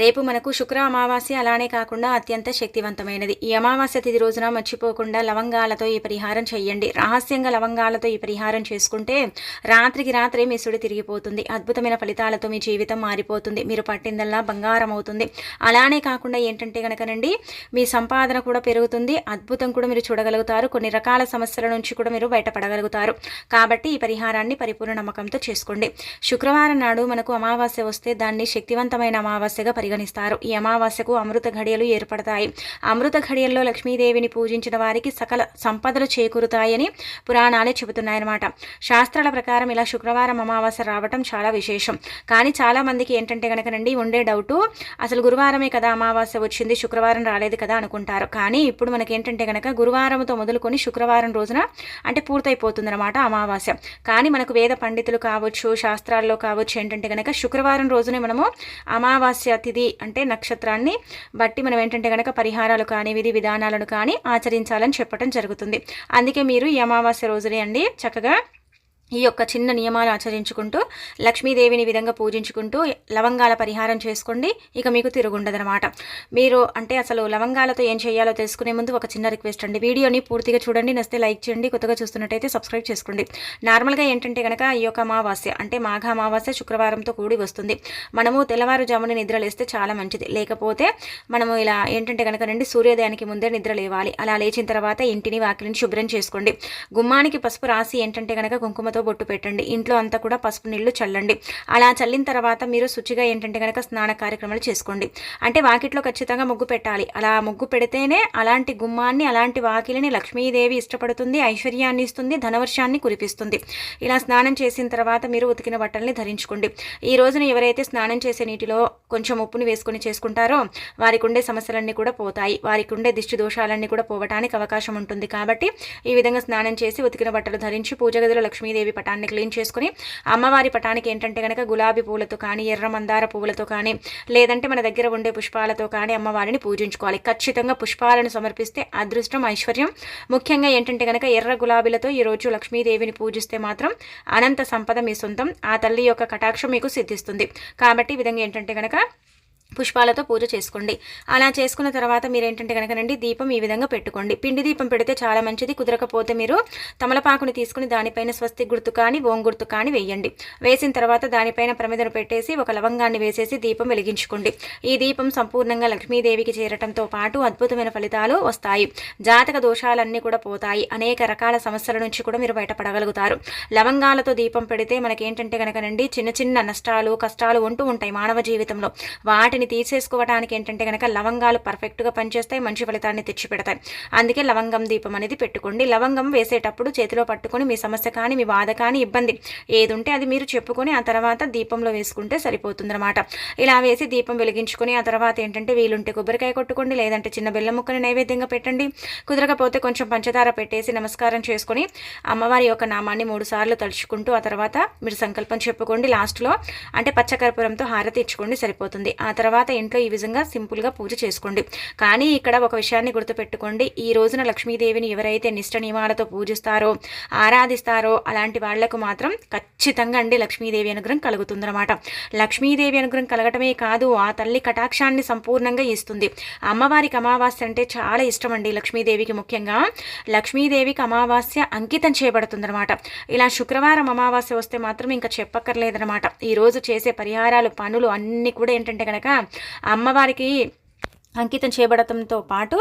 రేపు మనకు శుక్ర అమావాస్య అలానే కాకుండా అత్యంత శక్తివంతమైనది. ఈ అమావాస్య తిథి రోజున మర్చిపోకుండా లవంగాలతో ఈ పరిహారం చేయండి. రహస్యంగా లవంగాలతో ఈ పరిహారం చేసుకుంటే రాత్రికి రాత్రే మీ సుడి తిరిగిపోతుంది. అద్భుతమైన ఫలితాలతో మీ జీవితం మారిపోతుంది. మీరు పట్టిందల్లా బంగారం అవుతుంది అలానే కాకుండా ఏంటంటే కనుకనండి మీ సంపాదన కూడా పెరుగుతుంది. అద్భుతం కూడా మీరు చూడగలుగుతారు. కొన్ని రకాల సమస్యల నుంచి కూడా మీరు బయటపడగలుగుతారు. కాబట్టి ఈ పరిహారాన్ని పరిపూర్ణ నమ్మకంతో చేసుకోండి. శుక్రవారం నాడు మనకు అమావాస్య వస్తే దాన్ని శక్తివంతమైన అమావాస్యగా పరిగణిస్తారు. ఈ అమావాస్యకు అమృత ఘడియలు ఏర్పడతాయి. అమృత ఘడియల్లో లక్ష్మీదేవిని పూజించిన వారికి సకల సంపదలు చేకూరుతాయని పురాణాలే చెబుతున్నాయన్నమాట. శాస్త్రాల ప్రకారం ఇలా శుక్రవారం అమావాస్య రావటం చాలా విశేషం. కానీ చాలా మందికి ఏంటంటే కనుకనండి ఉండే డౌటు అసలు గురువారమే కదా అమావాస్య వచ్చింది శుక్రవారం రాలేదు కదా అనుకుంటారు. కానీ ఇప్పుడు మనకి ఏంటంటే కనుక గురువారంతో మొదలుకొని శుక్రవారం రోజున అంటే పూర్తయిపోతుంది అనమాట అమావాస్య. కానీ మనకు వేద పండితులు కావచ్చు శాస్త్రాల్లో కావచ్చు ఏంటంటే కనుక శుక్రవారం రోజునే మనము అమావాస్య తిథి అంటే నక్షత్రాన్ని బట్టి మనం ఏంటంటే కనుక పరిహారాలు కానీ విధి విధానాలను కానీ ఆచరించాలని చెప్పడం జరుగుతుంది. అందుకే మీరు ఈ అమావాస్య రోజునే అండి చక్కగా ఈ యొక్క చిన్న నియమాలు ఆచరించుకుంటూ లక్ష్మీదేవిని విధంగా పూజించుకుంటూ లవంగాల పరిహారం చేసుకోండి. ఇక మీకు తిరుగుండదనమాట మీరు అంటే అసలు లవంగాలతో ఏం చేయాలో తెలుసుకునే ముందు ఒక చిన్న రిక్వెస్ట్ అండి. వీడియోని పూర్తిగా చూడండి నస్తే లైక్ చేయండి కొత్తగా చూస్తున్నట్టయితే సబ్స్క్రైబ్ చేసుకోండి. నార్మల్గా ఏంటంటే కనుక ఈ యొక్క అమావాస్య అంటే మాఘ అమావాస్య శుక్రవారంతో కూడి వస్తుంది. మనము తెల్లవారుజామున నిద్రలేస్తే చాలా మంచిది. లేకపోతే మనము ఇలా ఏంటంటే కనుక రండి సూర్యోదయానికి ముందే నిద్ర లేవాలి. అలా లేచిన తర్వాత ఇంటిని వాకిలిని శుభ్రం చేసుకోండి. గుమ్మానికి పసుపు రాసి ఏంటంటే కనుక కుంకుమ కుంకుమతో బొట్టు పెట్టండి. ఇంట్లో అంతా కూడా పసుపు నీళ్ళు చల్లండి. అలా చల్లిన తర్వాత మీరు శుచిగా ఏంటంటే కనుక స్నాన కార్యక్రమాలు చేసుకోండి. అంటే వాకిట్లో ఖచ్చితంగా ముగ్గు పెట్టాలి. అలా ముగ్గు పెడితేనే అలాంటి గుమ్మాన్ని అలాంటి వాకిలిని లక్ష్మీదేవి ఇష్టపడుతుంది ఐశ్వర్యాన్ని ఇస్తుంది ధనవర్షాన్ని కురిపిస్తుంది. ఇలా స్నానం చేసిన తర్వాత మీరు ఉతికిన బట్టల్ని ధరించుకోండి. ఈ రోజున ఎవరైతే స్నానం చేసే నీటిలో కొంచెం ఉప్పుని వేసుకొని చేసుకుంటారో వారికి ఉండే సమస్యలన్నీ కూడా పోతాయి. వారికి ఉండే దిష్టి దోషాలన్నీ కూడా పోవటానికి అవకాశం ఉంటుంది. కాబట్టి ఈ విధంగా స్నానం చేసి ఉతికిన బట్టలు ధరించి పూజ గదిలో లక్ష్మీదేవి దేవి పటాన్ని క్లీన్ చేసుకుని అమ్మవారి పటానికి ఏంటంటే కనుక గులాబీ పూలతో కానీ ఎర్ర మందార పువ్వులతో కానీ లేదంటే మన దగ్గర ఉండే పుష్పాలతో కానీ అమ్మవారిని పూజించుకోవాలి. ఖచ్చితంగా పుష్పాలను సమర్పిస్తే అదృష్టం ఐశ్వర్యం. ముఖ్యంగా ఏంటంటే కనుక ఎర్ర గులాబీలతో ఈరోజు లక్ష్మీదేవిని పూజిస్తే మాత్రం అనంత సంపద మీ సొంతం ఆ తల్లి యొక్క కటాక్షం మీకు సిద్ధిస్తుంది. కాబట్టి ఈ విధంగా ఏంటంటే కనుక పుష్పాలతో పూజ చేసుకోండి. అలా చేసుకున్న తర్వాత మీరు ఏంటంటే కనుకనండి దీపం ఈ విధంగా పెట్టుకోండి. పిండి దీపం పెడితే చాలా మంచిది. కుదరకపోతే మీరు తమలపాకుని తీసుకుని దానిపైన స్వస్తి గుర్తు కానీ ఓం గుర్తు కానీ వేయండి. వేసిన తర్వాత దానిపైన ప్రమిదను పెట్టేసి ఒక లవంగాన్ని వేసేసి దీపం వెలిగించుకోండి. ఈ దీపం సంపూర్ణంగా లక్ష్మీదేవికి చేరటంతో పాటు అద్భుతమైన ఫలితాలు వస్తాయి. జాతక దోషాలన్నీ కూడా పోతాయి. అనేక రకాల సమస్యల నుంచి కూడా మీరు బయటపడగలుగుతారు. లవంగాలతో దీపం పెడితే మనకి ఏంటంటే కనుకనండి చిన్న చిన్న నష్టాలు కష్టాలు ఉంటూ ఉంటాయి మానవ జీవితంలో. వాటిని వాటిని తీసేసుకోవడానికి ఏంటంటే కనుక లవంగాలు పర్ఫెక్ట్గా పనిచేస్తాయి మంచి ఫలితాన్ని తెచ్చిపెడతాయి. అందుకే లవంగం దీపం అనేది పెట్టుకోండి. లవంగం వేసేటప్పుడు చేతిలో పట్టుకొని మీ సమస్య కానీ మీ బాధ కానీ ఇబ్బంది ఏది ఉంటే అది మీరు చెప్పుకొని ఆ తర్వాత దీపంలో వేసుకుంటే సరిపోతుందన్నమాట. ఇలా వేసి దీపం వెలిగించుకొని ఆ తర్వాత ఏంటంటే వీలుంటే కొబ్బరికాయ కొట్టుకోండి లేదంటే చిన్న బెల్లం ముక్కని నైవేద్యంగా పెట్టండి. కుదరకపోతే కొంచెం పంచదార పెట్టేసి నమస్కారం చేసుకొని అమ్మవారి యొక్క నామాన్ని మూడు సార్లు తలుచుకుంటూ ఆ తర్వాత మీరు సంకల్పం చెప్పుకోండి. లాస్ట్లో అంటే పచ్చకర్పూరంతో హారతి ఇచ్చుకోండి సరిపోతుంది. ఆ తర్వాత తర్వాత ఇంట్లో ఈ విధంగా సింపుల్గా పూజ చేసుకోండి. కానీ ఇక్కడ ఒక విషయాన్ని గుర్తుపెట్టుకోండి. ఈ రోజున లక్ష్మీదేవిని ఎవరైతే నిష్ట నియమాలతో పూజిస్తారో ఆరాధిస్తారో అలాంటి వాళ్ళకు మాత్రం ఖచ్చితంగా అండి లక్ష్మీదేవి అనుగ్రహం కలుగుతుందన్నమాట. లక్ష్మీదేవి అనుగ్రహం కలగటమే కాదు ఆ తల్లి కటాక్షాన్ని సంపూర్ణంగా ఇస్తుంది. అమ్మవారికి అమావాస్య అంటే చాలా ఇష్టం అండి లక్ష్మీదేవికి ముఖ్యంగా. లక్ష్మీదేవికి అమావాస్య అంకితం చేయబడుతుందన్నమాట. ఇలా శుక్రవారం అమావాస్య వస్తే మాత్రం ఇంకా చెప్పక్కర్లేదనమాట ఈరోజు చేసే పరిహారాలు పనులు అన్నీ కూడా ఏంటంటే కనుక అమ్మవారికి అంకితం చేయబడటంతో పాటు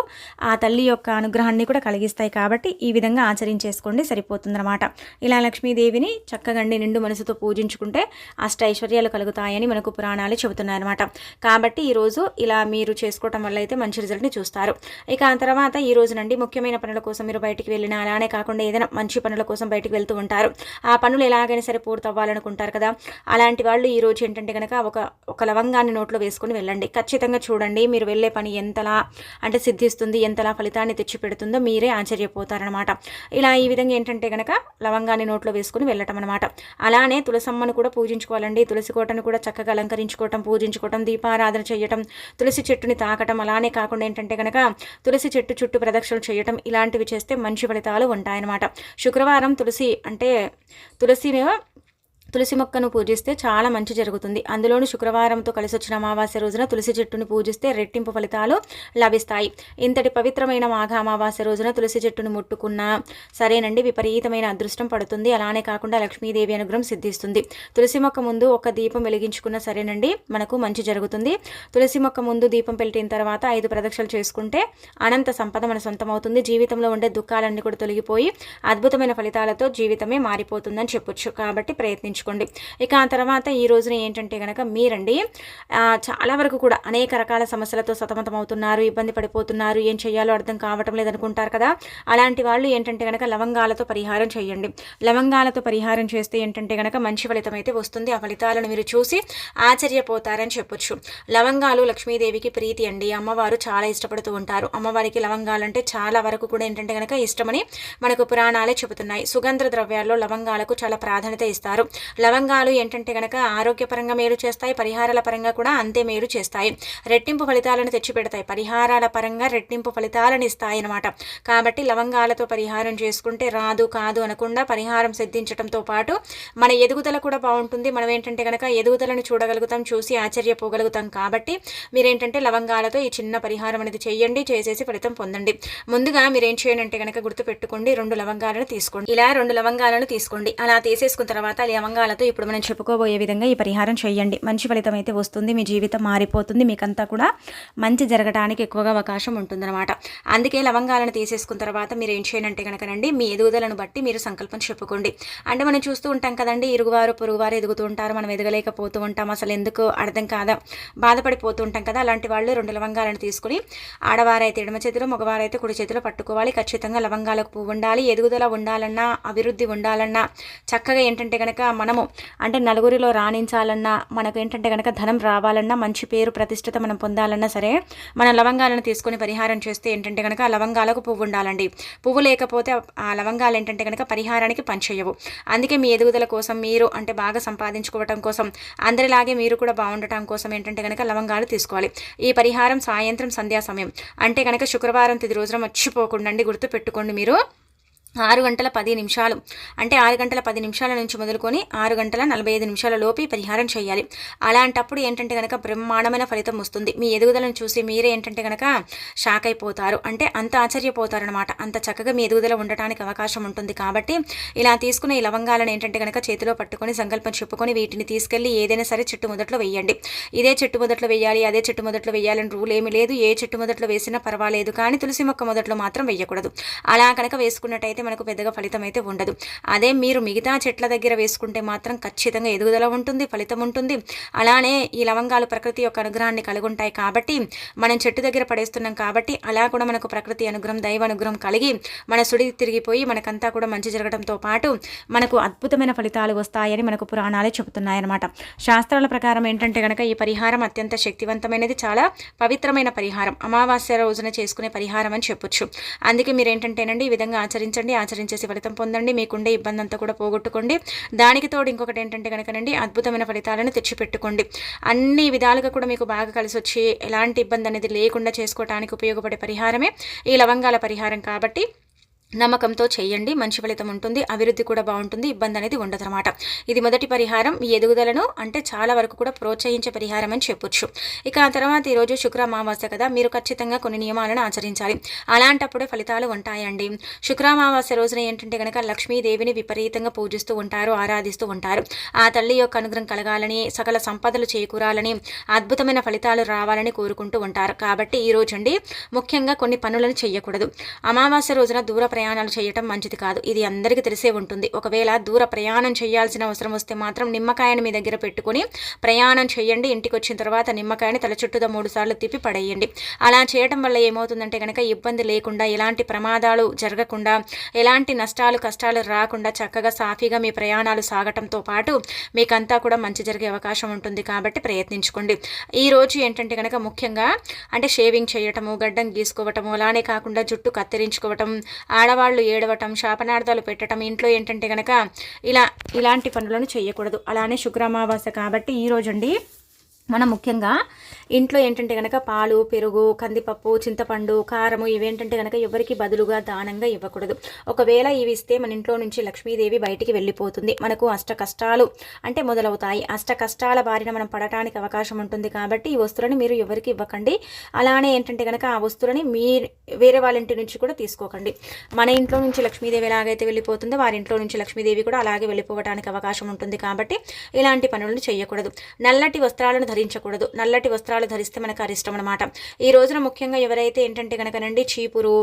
ఆ తల్లి యొక్క అనుగ్రహాన్ని కూడా కలిగిస్తాయి కాబట్టి ఈ విధంగా ఆచరించేసుకోండి సరిపోతుందన్నమాట. ఇలా లక్ష్మీదేవిని చక్కగండి నిండు మనసుతో పూజించుకుంటే అష్ట ఐశ్వర్యాలు కలుగుతాయని మనకు పురాణాలు చెబుతున్నాయన్నమాట. కాబట్టి ఈరోజు ఇలా మీరు చేసుకోవటం వల్ల అయితే మంచి రిజల్ట్ని చూస్తారు. ఇక ఆ తర్వాత ఈ రోజు నుండి ముఖ్యమైన పనుల కోసం మీరు బయటికి వెళ్ళినా అలానే కాకుండా ఏదైనా మంచి పనుల కోసం బయటికి వెళ్తూ ఉంటారు. ఆ పనులు ఎలాగైనా సరే పూర్తవ్వాలనుకుంటారు కదా. అలాంటి వాళ్ళు ఈరోజు ఏంటంటే కనుక ఒక ఒక లవంగాన్ని నోట్లో వేసుకుని వెళ్ళండి. ఖచ్చితంగా చూడండి మీరు వెళ్ళే పని పని ఎంతలా అంటే సిద్ధిస్తుంది ఎంతలా ఫలితాన్ని తెచ్చిపెడుతుందో మీరే ఆశ్చర్యపోతారనమాట ఇలా ఈ విధంగా ఏంటంటే కనుక లవంగాన్ని నోట్లో వేసుకుని వెళ్ళటం అనమాట అలానే తులసమ్మను కూడా పూజించుకోవాలండి. తులసి కోటను కూడా చక్కగా అలంకరించుకోవటం పూజించుకోవటం దీపారాధన చేయటం తులసి చెట్టుని తాకటం అలానే కాకుండా ఏంటంటే కనుక తులసి చెట్టు చుట్టూ ప్రదక్షిణలు చేయటం ఇలాంటివి చేస్తే మంచి ఫలితాలు ఉంటాయన్నమాట. శుక్రవారం తులసి అంటే తులసి తులసి మొక్కను పూజిస్తే చాలా మంచి జరుగుతుంది. అందులోనూ శుక్రవారంతో కలిసి వచ్చిన అమావాస్య రోజున తులసి చెట్టును పూజిస్తే రెట్టింపు ఫలితాలు లభిస్తాయి. ఇంతటి పవిత్రమైన మాఘ అమావాస్య రోజున తులసి చెట్టును ముట్టుకున్నా సరేనండి విపరీతమైన అదృష్టం పడుతుంది. అలానే కాకుండా లక్ష్మీదేవి అనుగ్రహం సిద్ధిస్తుంది. తులసి మొక్క ముందు ఒక దీపం వెలిగించుకున్న సరేనండి మనకు మంచి జరుగుతుంది. తులసి మొక్క ముందు దీపం పెట్టిన తర్వాత ఐదు ప్రదక్షిణలు చేసుకుంటే అనంత సంపద మన సొంతమవుతుంది. జీవితంలో ఉండే దుఃఖాలన్నీ కూడా తొలగిపోయి అద్భుతమైన ఫలితాలతో జీవితమే మారిపోతుందని చెప్పొచ్చు. కాబట్టి ప్రయత్నించుకోండి చేసుకోండి ఇక ఆ తర్వాత ఈ రోజున ఏంటంటే కనుక మీరండి చాలా వరకు కూడా అనేక రకాల సమస్యలతో సతమతం అవుతున్నారు ఇబ్బంది పడిపోతున్నారు ఏం చేయాలో అర్థం కావటం లేదనుకుంటారు కదా. అలాంటి వాళ్ళు ఏంటంటే కనుక లవంగాలతో పరిహారం చేయండి. లవంగాలతో పరిహారం చేస్తే ఏంటంటే కనుక మంచి ఫలితం అయితే వస్తుంది. ఆ ఫలితాలను మీరు చూసి ఆశ్చర్యపోతారని చెప్పొచ్చు. లవంగాలు లక్ష్మీదేవికి ప్రీతి అండి. అమ్మవారు చాలా ఇష్టపడుతూ ఉంటారు. అమ్మవారికి లవంగాలంటే చాలా వరకు కూడా ఏంటంటే కనుక ఇష్టమని మనకు పురాణాలే చెబుతున్నాయి. సుగంధ ద్రవ్యాల్లో లవంగాలకు చాలా ప్రాధాన్యత ఇస్తారు. లవంగాలు ఏంటంటే కనుక ఆరోగ్యపరంగా మేలు చేస్తాయి పరిహారాల పరంగా కూడా అంతే మేలు చేస్తాయి. రెట్టింపు ఫలితాలను తెచ్చిపెడతాయి. పరిహారాల పరంగా రెట్టింపు ఫలితాలను ఇస్తాయి అనమాట కాబట్టి లవంగాలతో పరిహారం చేసుకుంటే రాదు కాదు అనకుండా పరిహారం సిద్ధించడంతో పాటు మన ఎదుగుదల కూడా బాగుంటుంది. మనం ఏంటంటే కనుక ఎదుగుదలను చూడగలుగుతాం చూసి ఆశ్చర్యపోగలుగుతాం. కాబట్టి మీరేంటంటే లవంగాలతో ఈ చిన్న పరిహారం అనేది చేయండి చేసేసి ఫలితం పొందండి. ముందుగా మీరేం చేయండి అంటే కనుక గుర్తుపెట్టుకోండి రెండు లవంగాలను తీసుకోండి. ఇలా రెండు లవంగాలను తీసుకోండి. అలా తీసేసుకున్న తర్వాత లవంగా ఫలితాలతో ఇప్పుడు మనం చెప్పుకోబోయే విధంగా ఈ పరిహారం చేయండి. మంచి ఫలితం అయితే వస్తుంది. మీ జీవితం మారిపోతుంది. మీకంతా కూడా మంచి జరగడానికి ఎక్కువగా అవకాశం ఉంటుందన్నమాట. అందుకే లవంగాలను తీసేసుకున్న తర్వాత మీరు ఏం చేయనంటే కనుకనండి మీ ఎదుగుదలను బట్టి మీరు సంకల్పం చెప్పుకోండి. అంటే మనం చూస్తూ ఉంటాం కదండి ఇరుగువారు పొరుగువారు ఎదుగుతూ ఉంటారు. మనం ఎదగలేకపోతూ ఉంటాం. అసలు ఎందుకు అర్థం కాదా? బాధపడిపోతూ ఉంటాం కదా. అలాంటి వాళ్ళు రెండు లవంగాలను తీసుకుని ఆడవారైతే ఎడమ చేతిలో మగవారైతే కుడి చేతిలో పట్టుకోవాలి. ఖచ్చితంగా లవంగాలకు పువ్వు ఉండాలి. ఎదుగుదల ఉండాలన్నా అభివృద్ధి ఉండాలన్నా చక్కగా ఏంటంటే కనుక మనము అంటే నలుగురిలో రాణించాలన్నా మనకు ఏంటంటే కనుక ధనం రావాలన్నా మంచి పేరు ప్రతిష్టత మనం పొందాలన్నా సరే మన లవంగాలను తీసుకొని పరిహారం చేస్తే ఏంటంటే కనుక లవంగాలకు పువ్వు ఉండాలండి. పువ్వు లేకపోతే ఆ లవంగాలు ఏంటంటే కనుక పరిహారానికి పనిచేయవు. అందుకే మీ ఎదుగుదల కోసం మీరు అంటే బాగా సంపాదించుకోవటం కోసం అందరిలాగే మీరు కూడా బాగుండటం కోసం ఏంటంటే కనుక లవంగాలు తీసుకోవాలి. ఈ పరిహారం సాయంత్రం సంధ్యా సమయం. అంటే కనుక శుక్రవారం తిది రోజున మర్చిపోకుండా గుర్తు పెట్టుకోండి మీరు. ఆరు గంటల పది నిమిషాలు. అంటే ఆరు గంటల పది నిమిషాల నుంచి మొదలుకొని ఆరు గంటల నలభై ఐదు నిమిషాల లోపి పరిహారం చేయాలి. అలాంటప్పుడు ఏంటంటే కనుక బ్రహ్మాండమైన ఫలితం వస్తుంది. మీ ఎదుగుదలను చూసి మీరే ఏంటంటే కనుక షాక్ అయిపోతారు. అంటే అంత ఆశ్చర్యపోతారనమాట అంత చక్కగా మీ ఎదుగుదల ఉండటానికి అవకాశం ఉంటుంది కాబట్టి ఇలా తీసుకున్న ఈ లవంగాలను ఏంటంటే కనుక చేతిలో పట్టుకొని సంకల్పం చెప్పుకొని వీటిని తీసుకెళ్ళి ఏదైనా సరే చెట్టు మొదట్లో వేయండి. ఇదే చెట్టు మొదట్లో వేయాలి అదే చెట్టు మొదట్లో వేయాలని రూల్ ఏమీ లేదు. ఏ చెట్టు మొదట్లో వేసినా పర్వాలేదు. కానీ తులసి మొక్క మొదట్లో మాత్రం వేయకూడదు. అలా కనుక వేసుకున్నట్టయితే మనకు పెద్దగా ఫలితం అయితే ఉండదు. అదే మీరు మిగతా చెట్ల దగ్గర వేసుకుంటే మాత్రం ఖచ్చితంగా ఎదుగుదల ఉంటుంది ఫలితం ఉంటుంది. అలానే ఈ లవంగాలు ప్రకృతి యొక్క అనుగ్రహాన్ని కలిగి ఉంటాయి కాబట్టి మనం చెట్టు దగ్గర పడేస్తున్నాం కాబట్టి అలా కూడా మనకు ప్రకృతి అనుగ్రహం దైవ అనుగ్రహం కలిగి మన సుడి తిరిగిపోయి మనకంతా కూడా మంచి జరగడంతో పాటు మనకు అద్భుతమైన ఫలితాలు వస్తాయని మనకు పురాణాలే చెబుతున్నాయన్నమాట. శాస్త్రాల ప్రకారం ఏంటంటే కనుక ఈ పరిహారం అత్యంత శక్తివంతమైనది చాలా పవిత్రమైన పరిహారం. అమావాస్య రోజున చేసుకునే పరిహారం అని చెప్పొచ్చు. అందుకే మీరు ఏంటంటేనండి ఈ విధంగా ఆచరించండి. ఆచరించేసి ఫలితం పొందండి. మీకుండే ఇబ్బంది అంతా కూడా పోగొట్టుకోండి. దానికి తోడు ఇంకొకటి ఏంటంటే కనుకనండి అద్భుతమైన ఫలితాలను తెచ్చిపెట్టుకోండి. అన్ని విధాలుగా కూడా మీకు బాగా కలిసి వచ్చి ఎలాంటి ఇబ్బంది అనేది లేకుండా చేసుకోవడానికి ఉపయోగపడే పరిహారమే ఈ లవంగాల పరిహారం కాబట్టి నమ్మకంతో చేయండి మంచి ఫలితం ఉంటుంది అభివృద్ధి కూడా బాగుంటుంది ఇబ్బంది అనేది ఉండదన్నమాట. ఇది మొదటి పరిహారం ఈ ఎదుగుదలను అంటే చాలా వరకు కూడా ప్రోత్సహించే పరిహారం అని చెప్పొచ్చు. ఇక ఆ తర్వాత ఈరోజు శుక్ర అమావాస్య కదా మీరు ఖచ్చితంగా కొన్ని నియమాలను ఆచరించాలి. అలాంటప్పుడే ఫలితాలు ఉంటాయండి. శుక్రామావాస్య రోజున ఏంటంటే కనుక లక్ష్మీదేవిని విపరీతంగా పూజిస్తూ ఉంటారు ఆరాధిస్తూ ఉంటారు. ఆ తల్లి యొక్క అనుగ్రహం కలగాలని సకల సంపదలు చేకూరాలని అద్భుతమైన ఫలితాలు రావాలని కోరుకుంటూ ఉంటారు. కాబట్టి ఈ రోజండి ముఖ్యంగా కొన్ని పనులను చేయకూడదు. అమావాస్య రోజున దూర ప్రయాణాలు చేయటం మంచిది కాదు. ఇది అందరికీ తెలిసే ఉంటుంది. ఒకవేళ దూర ప్రయాణం చేయాల్సిన అవసరం వస్తే మాత్రం నిమ్మకాయని మీ దగ్గర పెట్టుకుని ప్రయాణం చేయండి. ఇంటికి వచ్చిన తర్వాత నిమ్మకాయని తల చుట్టూతో మూడు సార్లు తిప్పి పడేయండి. అలా చేయటం వల్ల ఏమవుతుందంటే కనుక ఇబ్బంది లేకుండా ఎలాంటి ప్రమాదాలు జరగకుండా ఎలాంటి నష్టాలు కష్టాలు రాకుండా చక్కగా సాఫీగా మీ ప్రయాణాలు సాగటంతో పాటు మీకంతా కూడా మంచి జరిగే అవకాశం ఉంటుంది కాబట్టి ప్రయత్నించుకోండి. ఈ రోజు ఏంటంటే కనుక ముఖ్యంగా అంటే షేవింగ్ చేయటము గడ్డం గీసుకోవటము అలానే కాకుండా జుట్టు కత్తిరించుకోవటం ఆడవాళ్ళు ఏడవటం శాపనార్థాలు పెట్టడం ఇంట్లో ఏంటంటే కనుక ఇలా ఇలాంటి పనులను చేయకూడదు. అలానే శుక్రమావాస కాబట్టి ఈరోజండి మనం ముఖ్యంగా ఇంట్లో ఏంటంటే కనుక పాలు పెరుగు కందిపప్పు చింతపండు కారము ఇవేంటంటే కనుక ఎవరికి బదులుగా దానంగా ఇవ్వకూడదు. ఒకవేళ ఇవి ఇస్తే మన ఇంట్లో నుంచి లక్ష్మీదేవి బయటికి వెళ్ళిపోతుంది. మనకు అష్ట కష్టాలు అంటే మొదలవుతాయి. అష్ట కష్టాల బారిన మనం పడటానికి అవకాశం ఉంటుంది కాబట్టి ఈ వస్తువులని మీరు ఎవరికి ఇవ్వకండి. అలానే ఏంటంటే కనుక ఆ వస్తువులని మీ వేరే వాళ్ళ ఇంటి నుంచి కూడా తీసుకోకండి. మన ఇంట్లో నుంచి లక్ష్మీదేవి ఎలాగైతే వెళ్ళిపోతుందో వారి ఇంట్లో నుంచి లక్ష్మీదేవి కూడా అలాగే వెళ్ళిపోవడానికి అవకాశం ఉంటుంది కాబట్టి ఇలాంటి పనులను చేయకూడదు. నల్లటి వస్త్రాలను ధరించకూడదు. నల్లటి వస్త్రాలు ధరిస్తే మనకు అరిష్టం అనమాట ఈ రోజున ముఖ్యంగా ఎవరైతే ఏంటంటే కనుకనండి చీపురు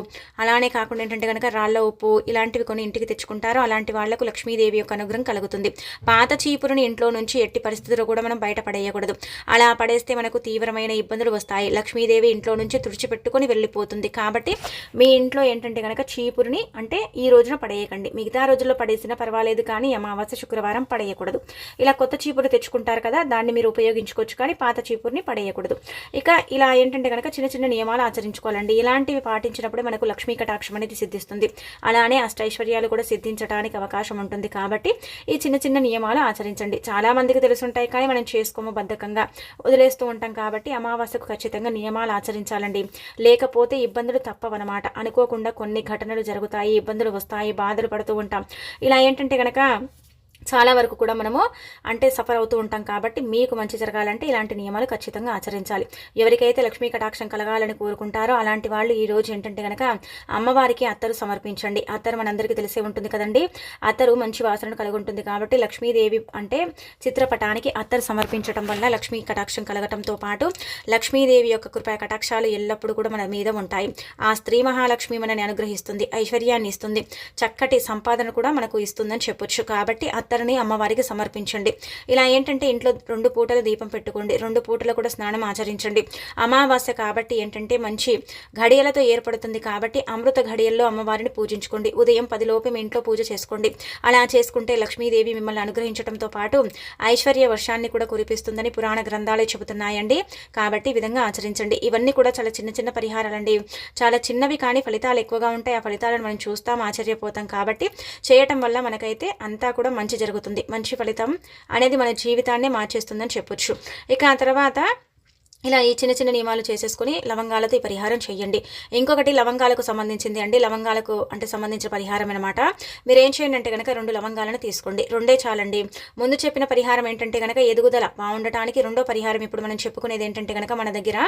అలానే కాకుండా ఏంటంటే కనుక రాళ్ళ ఉప్పు ఇలాంటివి కొన్ని ఇంటికి తెచ్చుకుంటారో అలాంటి వాళ్ళకు లక్ష్మీదేవి యొక్క అనుగ్రహం కలుగుతుంది. పాత చీపురుని ఇంట్లో నుంచి ఎట్టి పరిస్థితుల్లో కూడా మనం బయట పడేయకూడదు. అలా పడేస్తే మనకు తీవ్రమైన ఇబ్బందులు వస్తాయి. లక్ష్మీదేవి ఇంట్లో నుంచి తుడిచిపెట్టుకొని వెళ్ళిపోతుంది. కాబట్టి మీ ఇంట్లో ఏంటంటే కనుక చీపురుని అంటే ఈ రోజున పడేయకండి. మిగతా రోజుల్లో పడేసినా పర్వాలేదు కానీ అమావాస్య శుక్రవారం పడేయకూడదు. ఇలా కొత్త చీపురు తెచ్చుకుంటారు కదా దాన్ని మీరు ఉపయోగించుకోవచ్చు. కానీ పాత చీపుర్ని పడేయకూడదు. ఇక ఇలా ఏంటంటే కనుక చిన్న చిన్న నియమాలు ఆచరించుకోవాలండి. ఇలాంటివి పాటించినప్పుడే మనకు లక్ష్మీ కటాక్షం అనేది సిద్ధిస్తుంది. అలానే అష్టైశ్వర్యాలు కూడా సిద్ధించడానికి అవకాశం ఉంటుంది. కాబట్టి ఈ చిన్న చిన్న నియమాలు ఆచరించండి. చాలా మందికి తెలుసుంటాయి కానీ మనం చేసుకోము బద్ధకంగా. వదిలేస్తూ ఉంటాం కాబట్టి అమావాస్యకు ఖచ్చితంగా నియమాలు ఆచరించాలండి. లేకపోతే ఇబ్బందులు తప్పవన్నమాట. అనుకోకుండా కొన్ని ఘటనలు జరుగుతాయి ఇబ్బందులు వస్తాయి బాధలు పడుతూ ఉంటాం. ఇలా ఏంటంటే కనుక చాలా వరకు కూడా మనము అంటే సఫర్ అవుతూ ఉంటాం కాబట్టి మీకు మంచి జరగాలంటే ఇలాంటి నియమాలు ఖచ్చితంగా ఆచరించాలి. ఎవరికైతే లక్ష్మీ కటాక్షం కలగాలని కోరుకుంటారో అలాంటి వాళ్ళు ఈ రోజు ఏంటంటే కనుక అమ్మవారికి అత్తరు సమర్పించండి. అత్తరు మనందరికీ తెలిసే ఉంటుంది కదండి. అత్తరు మంచి వాసన కలిగి ఉంటుంది కాబట్టి లక్ష్మీదేవి అంటే చిత్రపటానికి అత్తరు సమర్పించడం వల్ల లక్ష్మీ కటాక్షం కలగటంతో పాటు లక్ష్మీదేవి యొక్క కృపా కటాక్షాలు ఎల్లప్పుడూ కూడా మన మీద ఉంటాయి. ఆ స్త్రీ మహాలక్ష్మి మనని అనుగ్రహిస్తుంది ఐశ్వర్యాన్ని ఇస్తుంది చక్కటి సంపాదన కూడా మనకు ఇస్తుందని చెప్పొచ్చు. కాబట్టి అత్తరిని అమ్మవారికి సమర్పించండి. ఇలా ఏంటంటే ఇంట్లో రెండు పూటలు దీపం పెట్టుకోండి రెండు పూటలు కూడా స్నానం ఆచరించండి. అమావాస్య కాబట్టి ఏంటంటే మంచి ఘడియలతో ఏర్పడుతుంది కాబట్టి అమృత ఘడియల్లో అమ్మవారిని పూజించుకోండి. ఉదయం పదిలోపు మీ ఇంట్లో పూజ చేసుకోండి. అలా చేసుకుంటే లక్ష్మీదేవి మిమ్మల్ని అనుగ్రహించడంతో పాటు ఐశ్వర్య వర్షాన్ని కూడా కురిపిస్తుందని పురాణ గ్రంథాలే చెబుతున్నాయండి. కాబట్టి ఈ విధంగా ఆచరించండి. ఇవన్నీ కూడా చాలా చిన్న చిన్న పరిహారాలండి. చాలా చిన్నవి కానీ ఫలితాలు ఎక్కువగా ఉంటాయి. ఆ ఫలితాలను మనం చూస్తాం ఆశ్చర్యపోతాం కాబట్టి చేయటం వల్ల మనకైతే అంతా కూడా మంచి జరుగుతుంది. మంచి ఫలితం అనేది మన జీవితాన్నే మార్చేస్తుందని చెప్పొచ్చు. ఇక ఆ తర్వాత ఇలా ఈ చిన్న చిన్న నియమాలు చేసేసుకుని లవంగాలతో ఈ పరిహారం చేయండి. ఇంకొకటి లవంగాలకు సంబంధించింది అండి. లవంగాలకు అంటే సంబంధించిన పరిహారం అనమాట మీరు ఏం చేయండి అంటే కనుక రెండు లవంగాలను తీసుకోండి. రెండే చాలండి. ముందు చెప్పిన పరిహారం ఏంటంటే కనుక ఎదుగుదల బాగుండటానికి రెండో పరిహారం ఇప్పుడు మనం చెప్పుకునేది ఏంటంటే కనుక మన దగ్గర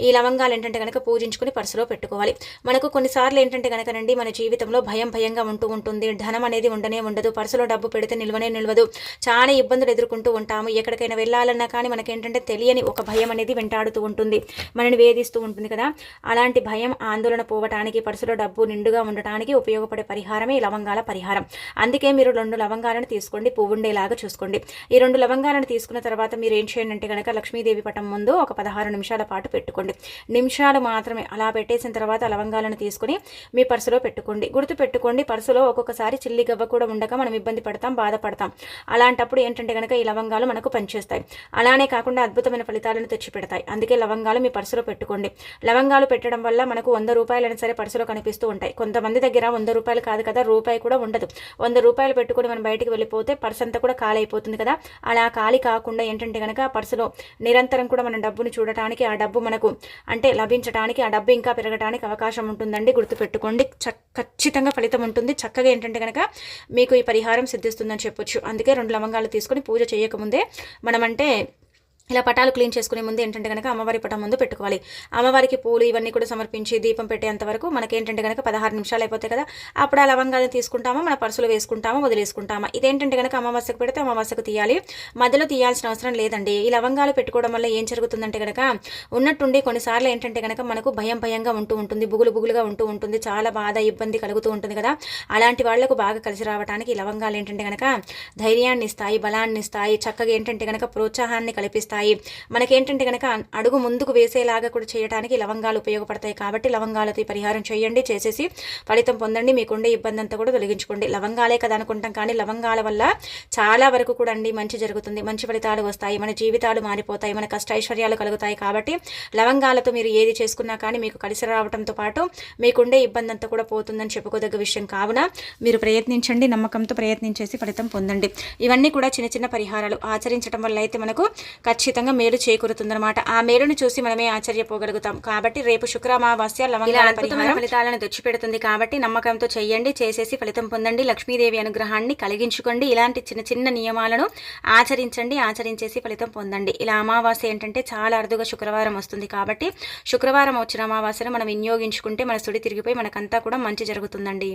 ఈ లవంగాలు ఏంటంటే కనుక పూజించుకుని పర్సులో పెట్టుకోవాలి. మనకు కొన్నిసార్లు ఏంటంటే కనుక రండి మన జీవితంలో భయం భయంగా ఉంటూ ఉంటుంది. ధనం అనేది ఉండనే ఉండదు. పర్సులో డబ్బు పెడితే నిల్వనే నిల్వదు. చాలా ఇబ్బందులు ఎదుర్కొంటూ ఉంటాము. ఎక్కడికైనా వెళ్ళాలన్నా కానీ మనకేంటంటే తెలియని ఒక భయం అనేది వింటాం. వెంటాడుతూ ఉంటుంది. మనని వేధిస్తూ ఉంటుంది కదా. అలాంటి భయం ఆందోళన పోవటానికి పర్సులో డబ్బు నిండుగా ఉండటానికి ఉపయోగపడే పరిహారమే ఈ లవంగాల పరిహారం. అందుకే మీరు రెండు లవంగాలను తీసుకోండి పువ్వు ఉండేలాగా చూసుకోండి. ఈ రెండు లవంగాలను తీసుకున్న తర్వాత మీరు ఏం చేయండి అంటే కనుక లక్ష్మీదేవి పటం ముందు ఒక పదహారు నిమిషాల పాటు పెట్టుకోండి. నిమిషాలు మాత్రమే అలా పెట్టేసిన తర్వాత లవంగాలను తీసుకుని మీ పర్సులో పెట్టుకోండి. గుర్తు పెట్టుకోండి పర్సులో ఒక్కొక్కసారి చిల్లి గవ్వ కూడా ఉండక మనం ఇబ్బంది పడతాం బాధపడతాం. అలాంటప్పుడు ఏంటంటే కనుక ఈ లవంగాలు మనకు పనిచేస్తాయి. అలానే కాకుండా అద్భుతమైన ఫలితాలను తెచ్చిపెడతాయి. అందుకే లవంగాలు మీ పర్సులో పెట్టుకోండి. లవంగాలు పెట్టడం వల్ల మనకు వంద రూపాయలైనా సరే పర్సులో కనిపిస్తూ ఉంటాయి. కొంతమంది దగ్గర వంద రూపాయలు కాదు కదా రూపాయి కూడా ఉండదు. వంద రూపాయలు పెట్టుకుని మనం బయటికి వెళ్ళిపోతే పర్స్ అంతా కూడా ఖాళీ అయిపోతుంది కదా. అలా ఖాళీ కాకుండా ఏంటంటే కనుక పర్సులో నిరంతరం కూడా మనం డబ్బును చూడటానికి ఆ డబ్బు మనకు అంటే లభించడానికి ఆ డబ్బు ఇంకా పెరగడానికి అవకాశం ఉంటుందండి. గుర్తుపెట్టుకోండి. ఖచ్చితంగా ఫలితం ఉంటుంది. చక్కగా ఏంటంటే కనుక మీకు ఈ పరిహారం సిద్ధిస్తుందని చెప్పొచ్చు. అందుకే రెండు లవంగాలు తీసుకొని పూజ చేయకముందే మనమంటే ఇలా పటాలు క్లీన్ చేసుకునే ముందు ఏంటంటే కనుక అమ్మవారి పటం ముందు పెట్టుకోవాలి. అమ్మవారికి పూలు ఇవన్నీ కూడా సమర్పించి దీపం పెట్టేంత వరకు మనకేంటంటే కనుక పదహారు నిమిషాలు అయిపోతాయి కదా అప్పుడు ఆ లవంగాన్ని తీసుకుంటామా మన పర్సులు వేసుకుంటామా వదిలేసుకుంటామా? ఇదేంటంటే కనుక అమావాస్యకు పెడితే అమావాస్యకు తీయాలి. మధ్యలో తీయాల్సిన అవసరం లేదండి. ఈ లవంగాలు పెట్టుకోవడం వల్ల ఏం జరుగుతుందంటే కనుక ఉన్నట్టుండి కొన్నిసార్లు ఏంటంటే కనుక మనకు భయం భయంగా ఉంటూ ఉంటుంది బుగులు బుగులుగా ఉంటూ ఉంటుంది చాలా బాధ ఇబ్బంది కలుగుతూ ఉంటుంది కదా. అలాంటి వాళ్ళకు బాగా కలిసి రావడానికి ఈ లవంగాలు ఏంటంటే కనుక ధైర్యాన్ని ఇస్తాయి బలాన్ని ఇస్తాయి చక్కగా ఏంటంటే కనుక ప్రోత్సాహాన్ని కల్పిస్తాయి. ఉపయోగపడతాయి మనకేంటంటే కనుక అడుగు ముందుకు వేసేలాగా కూడా చేయడానికి లవంగాలు ఉపయోగపడతాయి కాబట్టి లవంగాలతో పరిహారం చేయండి చేసేసి ఫలితం పొందండి. మీకుండే ఇబ్బంది అంతా కూడా తొలగించుకోండి. లవంగాలే కదా అనుకుంటాం కానీ లవంగాల వల్ల చాలా వరకు కూడా అండి మంచి జరుగుతుంది. మంచి ఫలితాలు వస్తాయి. మన జీవితాలు మారిపోతాయి. మన కష్టైశ్వర్యాలు కలుగుతాయి కాబట్టి లవంగాలతో మీరు ఏది చేసుకున్నా కానీ మీకు కలిసి రావడంతో పాటు మీకుండే ఇబ్బంది అంతా కూడా పోతుందని చెప్పుకోదగ్గ విషయం. కావున మీరు ప్రయత్నించండి. నమ్మకంతో ప్రయత్నించేసి ఫలితం పొందండి. ఇవన్నీ కూడా చిన్న చిన్న పరిహారాలు. ఆచరించడం వల్ల అయితే మనకు ఖచ్చితంగా ఖచ్చితంగా మేలు చేకూరుతుందన్నమాట. ఆ మేలును చూసి మనమే ఆశ్చర్యపోగలుగుతాం. కాబట్టి రేపు శుక్ర అమావాస్య లవంగాల అద్భుతమైన ఫలితాలను తెచ్చిపెడుతుంది కాబట్టి నమ్మకంతో చెయ్యండి చేసేసి ఫలితం పొందండి. లక్ష్మీదేవి అనుగ్రహాన్ని కలిగించుకోండి. ఇలాంటి చిన్న చిన్న నియమాలను ఆచరించండి ఆచరించేసి ఫలితం పొందండి. ఇలా అమావాస్య ఏంటంటే చాలా అరుదుగా శుక్రవారం వస్తుంది కాబట్టి శుక్రవారం వచ్చిన అమావాస్యను మనం వినియోగించుకుంటే మన సుడి తిరిగిపోయి మనకంతా కూడా మంచి జరుగుతుందండి.